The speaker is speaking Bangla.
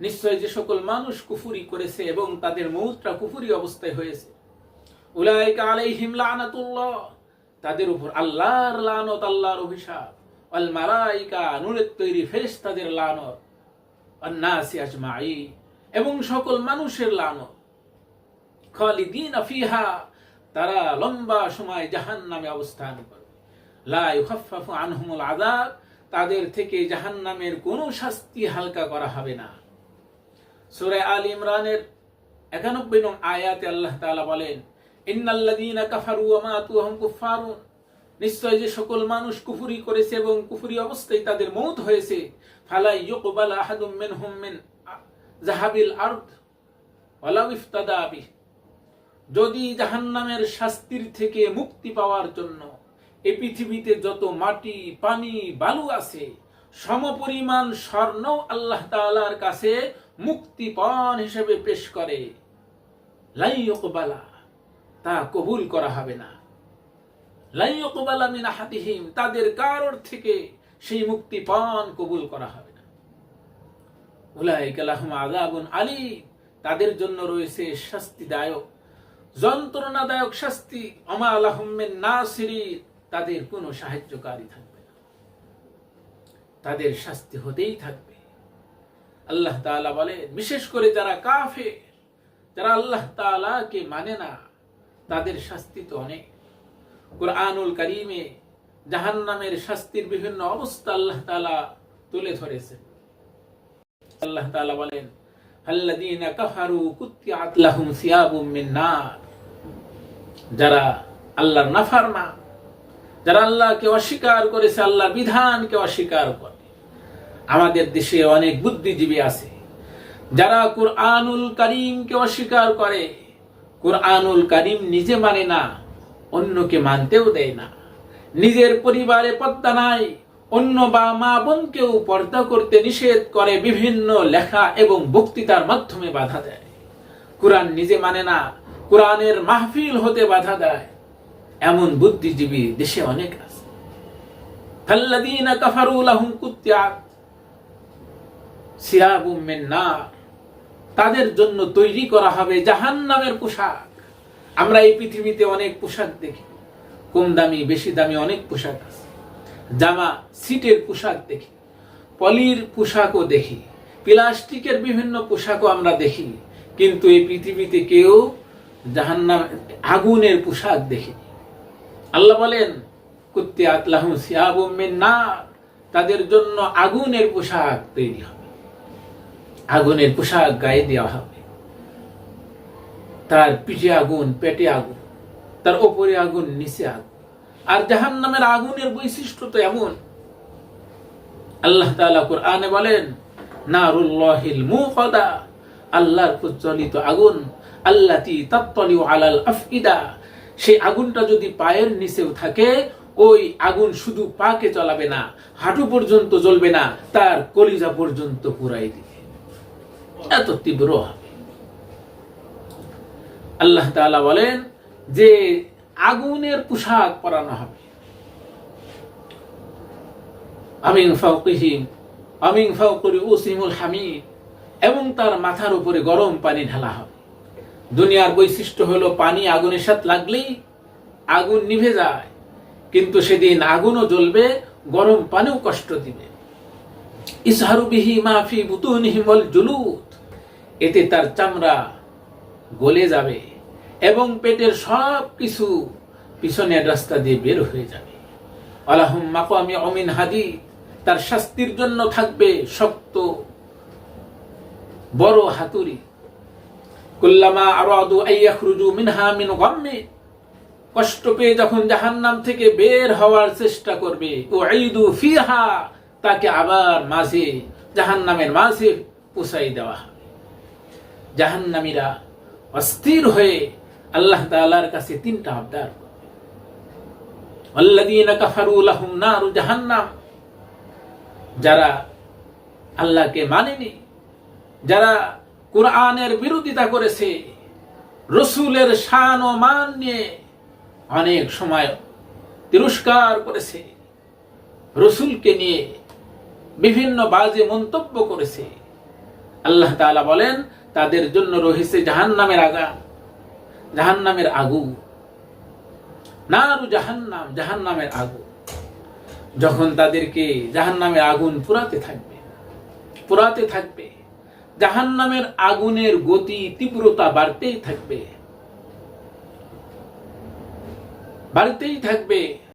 নিশ্চয় যে সকল মানুষ কুফুরি করেছে এবং তাদের মৌতটা কুফুরি অবস্থায় হয়েছে। তাদের উপর আল্লাহর লানত, আল্লাহর অভিশাপ। আল তৈরি ফেরেশতাদের লানত। এবং সকল মানুষের লানত। খালিদিন ফিহা তারা লম্বা সময় জাহান নামে অবস্থান করবে লা ইউখাফফাফু আনহুমুল আযাব, তাদের থেকে জাহান্নামের কোনো শাস্তি হালকা করা হবে না। সূরা আল ইমরানের 91 নং আয়াতে আল্লাহ তাআলা বলেন ইন্নাল্লাযীনা কাফারু ওয়া মাতু ওয়া হুম কুফফারুন। নিশ্চয় যে সকল মানুষ কুফরি করেছে এবং কুফরি অবস্থায় তাদের মৌত হয়েছে ফালা ইউকবাল আহাদুম মিনহুম মিন জাহাবিল আরদ, ওয়ালাউ ইফতাদা বিহি। যদি জাহান্নামের শাস্তির থেকে মুক্তি পাওয়ার জন্য এই পৃথিবীতে যত মাটি, পানি, বালু আছে, সমপরিমাণ স্বর্ণ আল্লাহ তাআলার কাছে মুক্তিপণ হিসেবে পেশ করে লাইয়কবালা তা কবুল করা হবে না। লাইয়কবালা মিন আহাদিহিম, তাদের কারোর থেকে সেই মুক্তিপণ কবুল করা হবে না। উলাইকা লাহুম আযাবুন আলীম, তাদের জন্য রয়েছে শাস্তিদায়ক যন্ত্রণাদায়ক শাস্তি, আমা আলাহমের নাসিরি, তাদের কোনো সাহায্যকারী থাকবে না। তাদের শাস্তি হতেই থাকবে। আল্লাহ তাআলা বলে বিশেষ করে যারা কাফে যারা আল্লাহ তাআলাকে মানে না, তাদের শাস্তি তো অনেক। কোরআনুল কারিমে জাহান্নামের শাস্তির বিভিন্ন অবস্থা আল্লাহ তাআলা তুলে ধরেছেন। আল্লাহ তালা বলেন আল্লাযীনা কাফারু কুত্তিআত লাহুম সিয়াবুম মিন নার। যারা আল্লাহর নাফারমা, যারা আল্লাহকে অস্বীকার করেছে, আল্লাহর বিধানকে অস্বীকার করে। আমাদের দেশে অনেক বুদ্ধিজীবী আছে, যারা কুরআনুল কারীমকে অস্বীকার করে। কুরআনুল কারীম নিজে মানে না, অন্যকে মানতেও দেয় না। নিজের পরিবারে পর্দা নাই, অন্য বা মা বোনকেও পর্দা করতে নিষেধ করে বিভিন্ন লেখা এবং বক্তৃতার মাধ্যমে বাধা দেয়। কোরআন নিজে মানে না কোরআনের মাহফিল হতে বাধা দেয়। এমন বুদ্ধিজীবী দেশে অনেক আছে। তাদের জন্য তৈরি করা হবে জাহান্নামের পোশাক। আমরা এই পৃথিবীতে অনেক পোশাক দেখি। কম দামি, বেশি দামি অনেক পোশাক আছে। জামা, সিটের পোশাক দেখি। পলির পোশাকও দেখি। প্লাস্টিকের বিভিন্ন পোশাকও আমরা দেখি। কিন্তু এই পৃথিবীতে কেউ জাহান্নাম আগুনের পোশাক দেখিনি আল্লাহ বলেন তাদের জন্য আগুনের পোশাক তৈরি হবে। আগুনের পোশাক গায়ে দেওয়া হবে। তার পিঠে আগুন, পেটে আগুন, তার ওপরে আগুন, নিচে আগুন। আর জাহান নামের আগুনের বৈশিষ্ট্য তো এমন। আল্লাহ তাআলা কোরআনে বলেন মুকাদা আল্লাহর প্রজ্বলিত আগুন আল্লাতি তাত্তলিউ আলাল আফইদা। সেই আগুনটা যদি পায়ের নিচেও থাকে, ওই আগুন শুধু পাকে চলাবে না, হাঁটু পর্যন্ত জ্বলবে না, তার কলিজা পর্যন্ত পুরাই দিবে। এত তীব্র হবে। আল্লাহ তাআলা বলেন যে আগুনের পোশাক পরানো হবে। আমিন ফাউকিহিম আমিন ফাউকুরি উসিমুল হামিদ, এবং তার মাথার উপরে গরম পানি ঢালা হবে। দুনিয়ার বৈশিষ্ট্য হলো পানি আগুনের সাথে লাগলেই আগুন নিভে যায়। কিন্তু সেদিন আগুনও জ্বলবে, গরম পানিও কষ্ট দিবে। ইসহারু বিহি মাফি বুতুনিহিম ওয়াল জুলুদ। এতে তার চামড়া গলে যাবে এবং পেটের সব কিছু পিছনের রাস্তা দিয়ে বের হয়ে যাবে। আলাহুম মাকামি অমিন হাদি তার শাস্তির জন্য থাকবে শক্ত, বড় হাতুড়ি। কুল্লামা আরাদু আইয়াখরুজু মিনহা মিন গাম্মি। কষ্ট পেয়ে যখন জাহান্নাম থেকে বের হওয়ার চেষ্টা করবে ও আইদু ফিহা, তাকে আবার মাঝে জাহান্নামের মাঝে পুষাই দেওয়া জাহান্নামীরা অস্থির হয়ে আল্লাহ তাআলার কাছে তিনটা আবদার আল্লাযীনা কাফারু লাহুম নারু জাহান্নাম, যারা আল্লাহকে মানেনি, যারা কোরআনের বিরোধিতা করেছে। রসুলের শান ও মান নিয়ে অনেক সময় তিরস্কার করেছে। রসুলকে নিয়ে বিভিন্ন বাজে মন্তব্য করেছে। আল্লাহ তাআলা বলেন, তাদের জন্য রয়েছে জাহান্নামের আগা জাহান্নামের আগু নারু জাহান্নাম, জাহান্নামের আগু। যখন তাদেরকে জাহান্নামের আগুন পুরাতে থাকবে পুরাতে থাকবে জাহান্নামের আগুনের গতি তীব্রতা বাড়তেই থাকবে। বাড়তেই থাকবে।